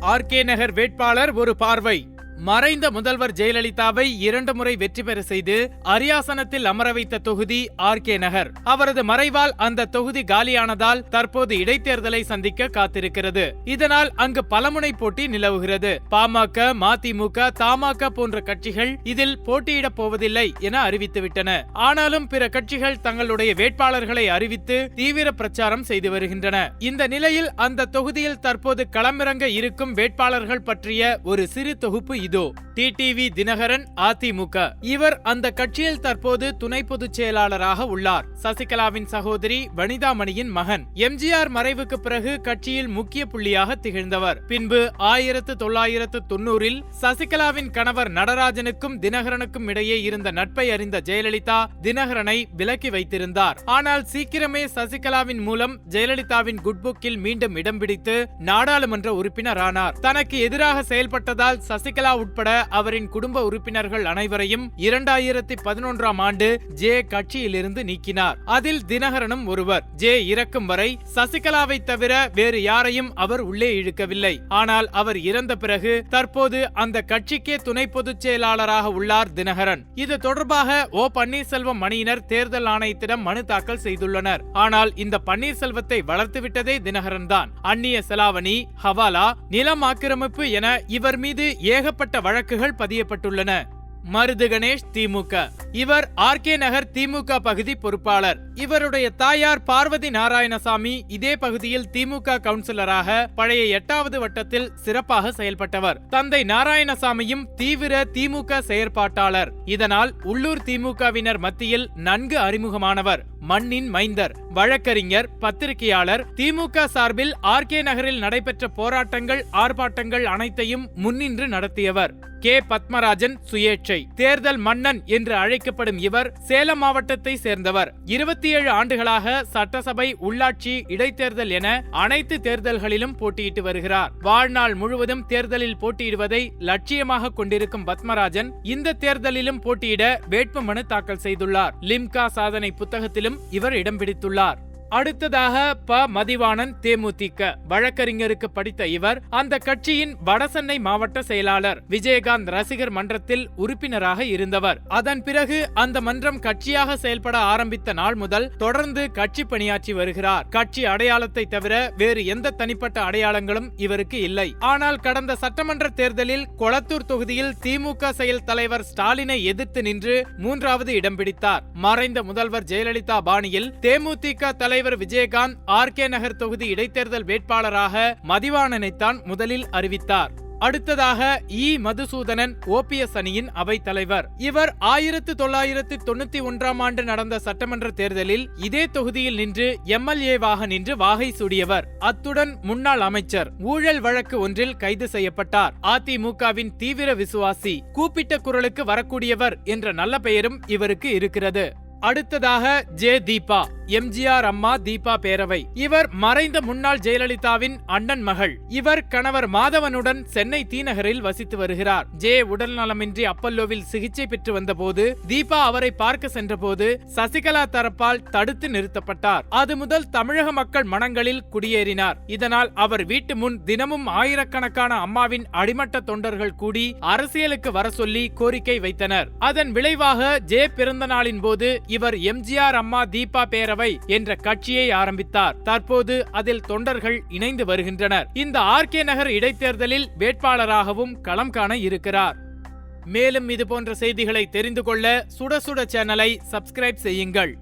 R K நகர் வேட்பாளர் ஒரு பார்வை. மறைந்த முதல்வர் ஜெயலலிதாவை இரண்டு முறை வெற்றி பெற செய்து அரியாசனத்தில் அமர வைத்த தொகுதி ஆர் கே நகர். அவரது மறைவால் அந்த தொகுதி காலியானதால் தற்போது இடைத்தேர்தலை சந்திக்க காத்திருக்கிறது. இதனால் அங்கு பலமுனை போட்டி நிலவுகிறது. பாமக மதிமுக தமாக போன்ற கட்சிகள் இதில் போட்டியிடப் போவதில்லை என அறிவித்துவிட்டன. ஆனாலும் பிற கட்சிகள் தங்களுடைய வேட்பாளர்களை அறிவித்து தீவிர பிரச்சாரம் செய்து வருகின்றன. இந்த நிலையில் அந்த தொகுதியில் தற்போது களமிறங்க இருக்கும் வேட்பாளர்கள் பற்றிய ஒரு சிறு தொகுப்பு بيدو டிடிவி தினகரன் அதிமுக. இவர் அந்த கட்சியில் தற்போது துணை பொதுச் செயலாளராக உள்ளார். சசிகலாவின் சகோதரி வனிதாமணியின் மகன். எம்ஜிஆர் மறைவுக்கு பிறகு கட்சியில் முக்கிய புள்ளியாக திகழ்ந்தவர். பின்பு ஆயிரத்து தொள்ளாயிரத்து தொண்ணூறில் சசிகலாவின் கணவர் நடராஜனுக்கும் தினகரனுக்கும் இடையே இருந்த நட்பை அறிந்த ஜெயலலிதா தினகரனை விலக்கி வைத்திருந்தார். ஆனால் சீக்கிரமே சசிகலாவின் மூலம் ஜெயலலிதாவின் குட்புக்கில் மீண்டும் இடம் பிடித்து நாடாளுமன்ற உறுப்பினரானார். தனக்கு எதிராக செயல்பட்டதால் சசிகலா உட்பட அவரின் குடும்ப உறுப்பினர்கள் அனைவரையும் இரண்டாயிரத்தி பதினொன்றாம் ஆண்டு ஜே கட்சியிலிருந்து நீக்கினார். அதில் தினகரனும் ஒருவர். ஜே இறக்கும் வரை சசிகலாவை தவிர வேறு யாரையும் அவர் உள்ளே இழுக்கவில்லை. ஆனால் அவர் இறந்த பிறகு தற்போது அந்த கட்சிக்கே துணை பொதுச் செயலாளராக உள்ளார் தினகரன். இது தொடர்பாக ஓ பன்னீர்செல்வம் அணியினர் தேர்தல் ஆணையத்திடம் மனு தாக்கல் செய்துள்ளனர். ஆனால் இந்த பன்னீர்செல்வத்தை வளர்த்துவிட்டதே தினகரன் தான். அந்நிய செலாவணி ஹவாலா நிலம் ஆக்கிரமிப்பு என இவர் மீது ஏகப்பட்ட வழக்கு வழக்குகள் பதியப்பட்டுள்ளன. மருது கணேஷ் திமுக இவர் ஆர் கே நகர் திமுக பகுதி பொறுப்பாளர். இவருடைய தாயார் பார்வதி நாராயணசாமி இதே பகுதியில் திமுக கவுன்சிலராக பழைய எட்டாவது வட்டத்தில் சிறப்பாக செயல்பட்டவர். தந்தை நாராயணசாமியும் தீவிர திமுக செயற்பாட்டாளர். இதனால் உள்ளூர் திமுகவினர் மத்தியில் நன்கு அறிமுகமானவர். மண்ணின் மைந்தர் வழக்கறிஞர் பத்திரிகையாளர். திமுக சார்பில் ஆர் கே நகரில் நடைபெற்ற போராட்டங்கள் ஆர்ப்பாட்டங்கள் அனைத்தையும் முன்னின்று நடத்தியவர். கே பத்மராஜன் சுயேட்சை தேர்தல் மன்னன் என்று அழைக்கப்படும் இவர் சேலம் மாவட்டத்தை சேர்ந்தவர். இருபத்தி ஏழு ஆண்டுகளாக சட்டசபை உள்ளாட்சி இடைத்தேர்தல் என அனைத்து தேர்தல்களிலும் போட்டியிட்டு வருகிறார். வாழ்நாள் முழுவதும் தேர்தலில் போட்டியிடுவதை லட்சியமாக கொண்டிருக்கும் பத்மராஜன் இந்த தேர்தலிலும் போட்டியிட வேட்புமனு தாக்கல் செய்துள்ளார். லிம்கா சாதனை புத்தகத்திலும் இவர் இடம் பிடித்துள்ளார். அடுத்ததாக ப. மதிவாணன் தேமுதிக வழக்கறிஞருக்கு படித்த இவர் அந்த கட்சியின் வடசென்னை மாவட்ட செயலாளர் விஜயகாந்த் ரசிகர் மன்றத்தில் உறுப்பினராக இருந்தவர். அதன் பிறகு அந்த மன்றம் கட்சியாக செயல்பட ஆரம்பித்த நாள் முதல் தொடர்ந்து கட்சி பணியாற்றி வருகிறார். கட்சி அடையாளத்தை தவிர வேறு எந்த தனிப்பட்ட அடையாளங்களும் இவருக்கு இல்லை. ஆனால் கடந்த சட்டமன்ற தேர்தலில் கொளத்தூர் தொகுதியில் திமுக செயல் தலைவர் ஸ்டாலினை எதிர்த்து நின்று மூன்றாவது இடம் பிடித்தார். மறைந்த முதல்வர் ஜெயலலிதா பாணியில் தேமுதிக தலைவர் தலைவர் விஜயகாந்த் ஆர் கே நகர் தொகுதி இடைத்தேர்தல் வேட்பாளராக மதிவாணனைத்தான் முதலில் அறிவித்தார். அடுத்ததாக இ. மதுசூதனன் ஓபிஎஸ் அணியின் அவைத் தலைவர். இவர் ஆயிரத்து தொள்ளாயிரத்து தொண்ணூத்தி ஒன்றாம் ஆண்டு நடந்த சட்டமன்ற தேர்தலில் இதே தொகுதியில் நின்று எம்எல்ஏவாக நின்று வாகை சூடியவர். அத்துடன் முன்னாள் அமைச்சர் ஊழல் வழக்கு ஒன்றில் கைது செய்யப்பட்டார். அதிமுகவின் தீவிர விசுவாசி கூப்பிட்ட குரலுக்கு வரக்கூடியவர் என்ற நல்ல பெயரும் இவருக்கு இருக்கிறது. அடுத்ததாக ஜே தீபா எம்ஜிஆர் அம்மா தீபா பேரவை. இவர் மறைந்த முன்னாள் ஜெயலலிதாவின் அண்ணன் மகள். இவர் கணவர் மாதவனுடன் சென்னை தீநகரில் வசித்து வருகிறார். ஜே உடல் நலமின்றி அப்பல்லோவில் சிகிச்சை பெற்று வந்தபோது தீபா அவரை பார்க்க சென்றபோது சசிகலா தரப்பால் தடுத்து நிறுத்தப்பட்டார். அது முதல் தமிழக மக்கள் மனங்களில் குடியேறினார். இதனால் அவர் வீட்டு முன் தினமும் ஆயிரக்கணக்கான அம்மாவின் அடிமட்ட தொண்டர்கள் கூடி அரசியலுக்கு வர சொல்லி கோரிக்கை வைத்தனர். அதன் விளைவாக ஜே பிறந்த நாளின் போது இவர் எம்ஜிஆர் அம்மா தீபா பேரவை என்ற கட்சியை ஆரம்பித்தார். தற்போது அதில் தொண்டர்கள் இணைந்து வருகின்றனர். இந்த ஆர்கே நகர் இடைத்தேர்தலில் வேட்பாளராகவும் களம் காண இருக்கிறார். மேலும் இது போன்ற செய்திகளை தெரிந்து கொள்ள சுட சுட சேனலை சப்ஸ்கிரைப் செய்யுங்கள்.